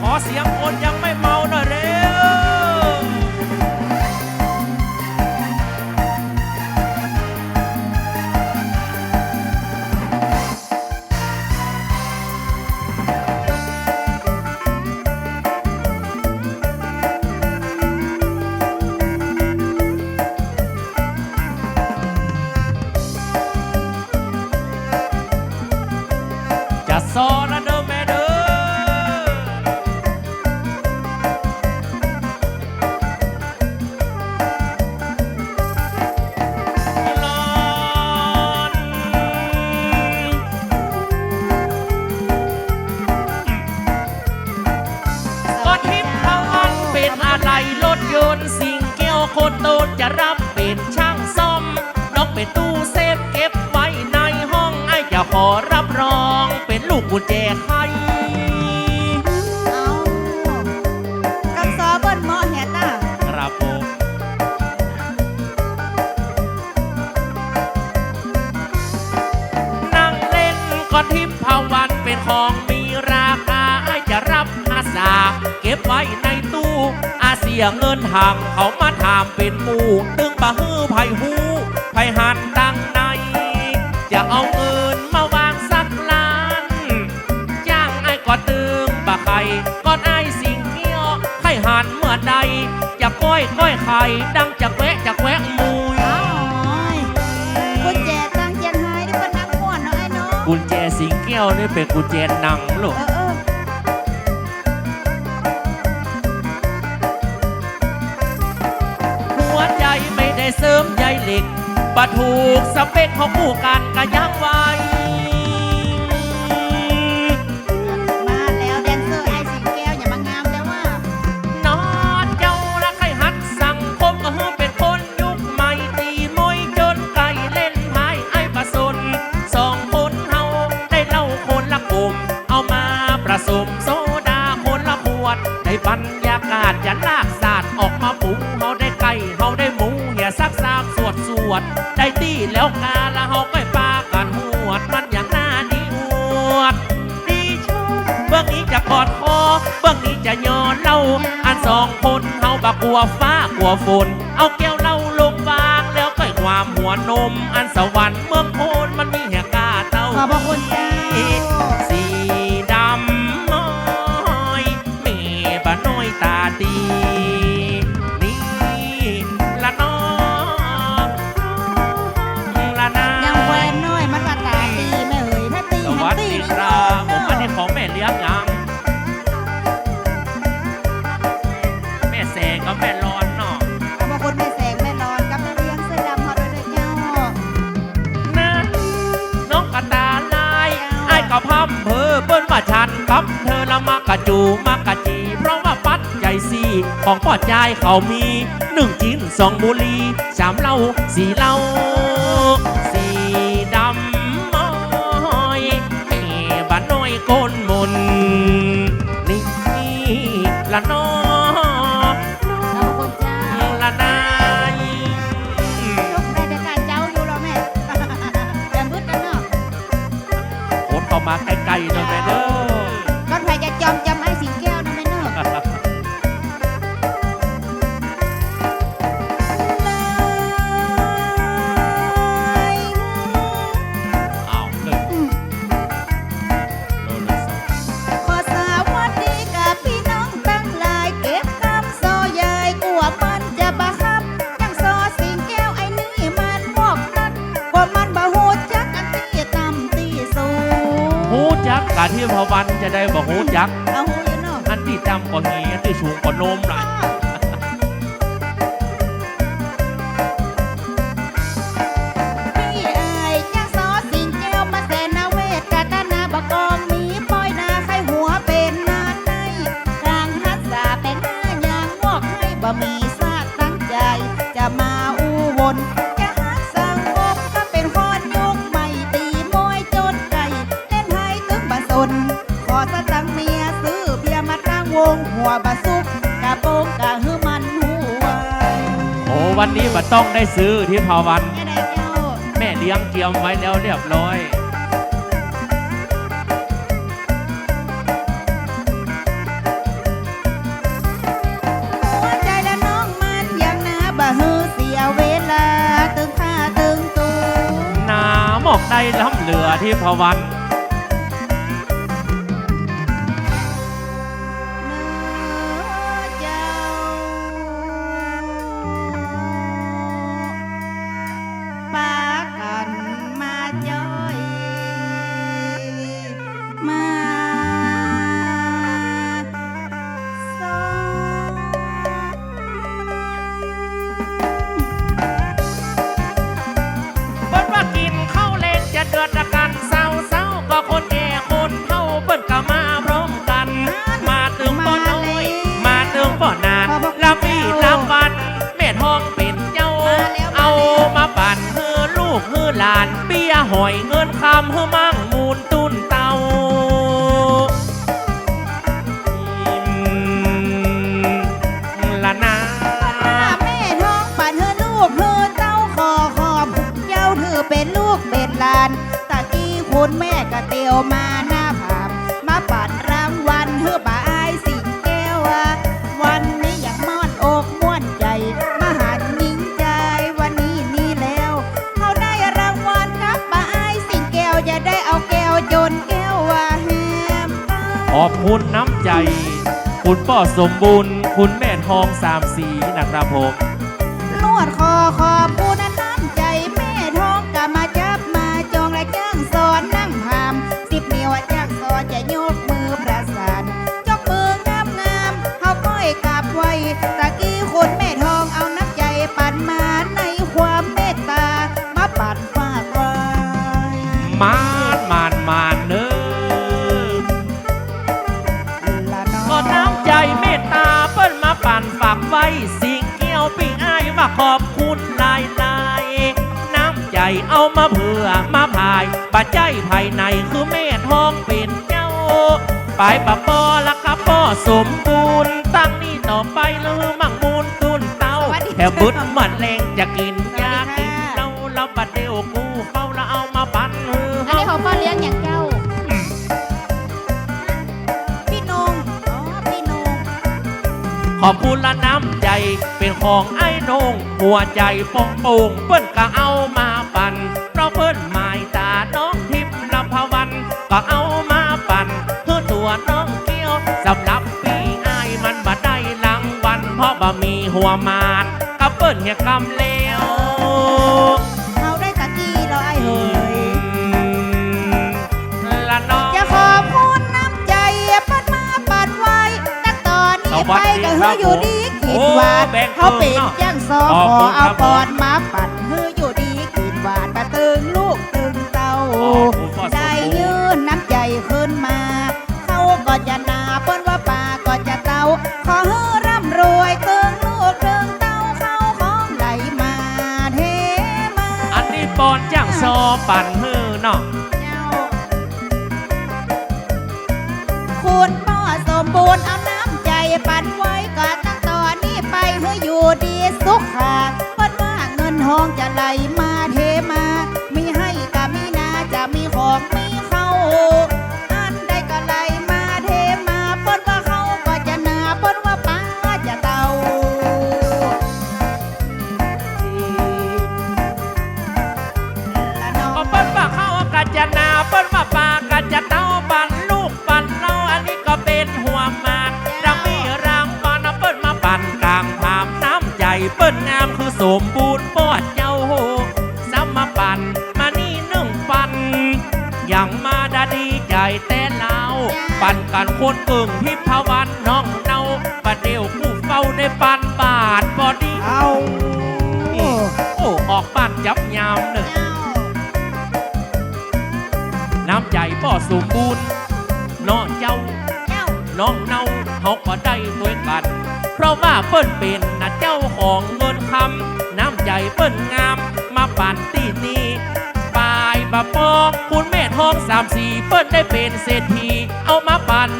ขอเสียงคนยัง เป็นตู้เซฟเก็บไว้ในห้องไอ้จะขอรับรองเป็นลูกกุญแจไขเอากักซอเบิ้นหมอเห็ดน่ะครับผมนั่งเล่นก็ทิพย์พวันเป็นของมีราคาไอ้จะรับอาสาเก็บไว้ในตู้อาเสียเงินทางเขามาถามเป็นหมูตึงบะฮือไผหูไผ หันดังในจะเอาเงินมาวางสักล้านจ้างไอ้ก็ตึงบะไข่ก้อนไอ้สิ่งเงี้ยวไข่หันเมื่อใด จะก้อยก้อยไข่ดังจะแวะจะแวะมุยเอาโอ้ยกุญแจตั้งเจียงไฮ้ที่เป็นนักม่วนเนาะไอ้เนาะกุญแจสิงแก้วนี่เป็นกุญแจหนังลูกเออเออหัวใจไม่ได้เสริมใยเหล็ก บัถูกสเปคของผู้การกะยักไว้ วด ได้ตีแล้วกาละเฮาก็ปากันหวด มันอย่างหน้าดีหวด ดีชูเบื้องนี้จะกอดคอเบื้องนี้จะยอเล่า อันสองคนเฮาบักกลัวฟ้ากลัวฝน เอาแก้วเหล้าลงวางแล้วก็ความหัวนม อันสวรรค์เมืองโคนมันมีแหกกาเต้าขอบพระคุณเจ้าสีดำน้อยเมบะน้อยตาดี ของพ่อใจายเขามีหนึ่งจิ้นสองบุหรีสามเหล้าสี่เหล้าสีดำม้อยแม่บ้านน้อยโกนมนนี่ละน้องขอบพระคุณเจ้าละนายยกได้เดี๋ยวการเจ้าอยู่แล้วแม่อย่ามืดกันเนาะโคตรเข้ามาใกล้ๆหน่อยแม่เด้อก่อนใครจะจอมจำไอ้สิงแก้ วันจะได้บอกหูจักเอาหูอยู่เนาะอันที่จำกว่าเฮียอันที่สูงกว่าโนมล่ะพี่ งหัวบะซุกกะโปงกะหือมันหัวโอ้วันนี้บัต้องได้ซื้อที่พาวัน แม่เลี้ยงเตรียมไว้แล้วเรียบร้อยหใจละน้องมันยังหนาบะหือเสียเวลาตึงผ้าตึงตู น้ำออกได้ล้ำเหลือที่พาวัน หอยเงินคำเฮือมั่งมูลตุนเตาละนาแม่ท้องปันเธอลูกเธอเต้าคอขอบเจ้าเธอเป็นลูกเป็นลาน ตะกี้คุณแม่ก็เตียวมาหน้าผามมาปั่นรางวัลเธอบ อบคุณน้ำใจ คุณป้อสมบูรณ์ คุณแม่ทองสามสีนะครับผมนวดคอคอ เอามาเผื่อมาพายปัจจัยภายในคือแม่ทองเป็นเจ้าไปปะปอละครับป้อสมบูรณ์ตั้งนี้ต่อไปลือมั่งมูลตุนเต้าแถวบึดมันแรงจะกินยากินเหล้าแล้วบัดเดียวกูเฝ้าแล้วเอามาปั่นเฮืออันนี้ของพ่อเลี้ยงอย่างเจ้าพี่นงอ๋อพี่นงขอบคุณละน้ำใจเป็นของไอ้นงหัวใจปองโป่งเปิ้นก็เอามา ปั่นเพราะเปิ้นหมายตาน้องทิพย์ลำพวัน ก็เอามาปั่นเพื่อตัวน้องเกี้ยวสำหรับปีอ้ายมันบ่ได้รางวัลเพราะบ่มีหัวมานกับเปิ้นอย่ากำเลวเขาได้ตะกี้เราไอ้เฮ้ยละน้องจะขอบคุณน้ำใจปัดมาปัดไว้ตั้งตอนนี้สวัไปสดีก็ครัเฮือบอยู่ดีกินหวานโอ้แบ่งเขาเป็นครึ่งเนาะย่างซอขอบขคุอณครัเอาบปอนมาปัด อนนี้ปอนจ้างซอปั่นฮือเนาะเจ้าคุณพ่อสมบูรณ์เอาน้ำใจปันไว้ก็ตั้งตอนนี้ไปเพื่ออยู่ดีสุขค่ะเพิ่นว่าเงินทองจะไหลมาเทมา มีให้ก็มีนาจะมีของมี เปิ้นงามคือสมบูรณ์ปอดเจ้าโหซ้ำมาปั่นมานี่หนึ่งปันอย่างมาดาดีใจแต่เราปั่นกันคนเก่งพิพวันน้องเนาประเดี๋ยวผู้เฝ้าได้ปั่นบาทบอดีเอาโอ้ออกบ้านจับยามหนึ่งน้ำใจป่อสมบูรณ์น้องเจ้าเจ้าน้องเนาเขาก็ได้ด้วยกัน เพราะว่าเปิ้นเป็น ปิ้นงามมาปั่นตีนี้ปลายบะปอคุณแม่ทองสามสี่เปิ้นได้เป็นเศรษฐีเอามาปั่น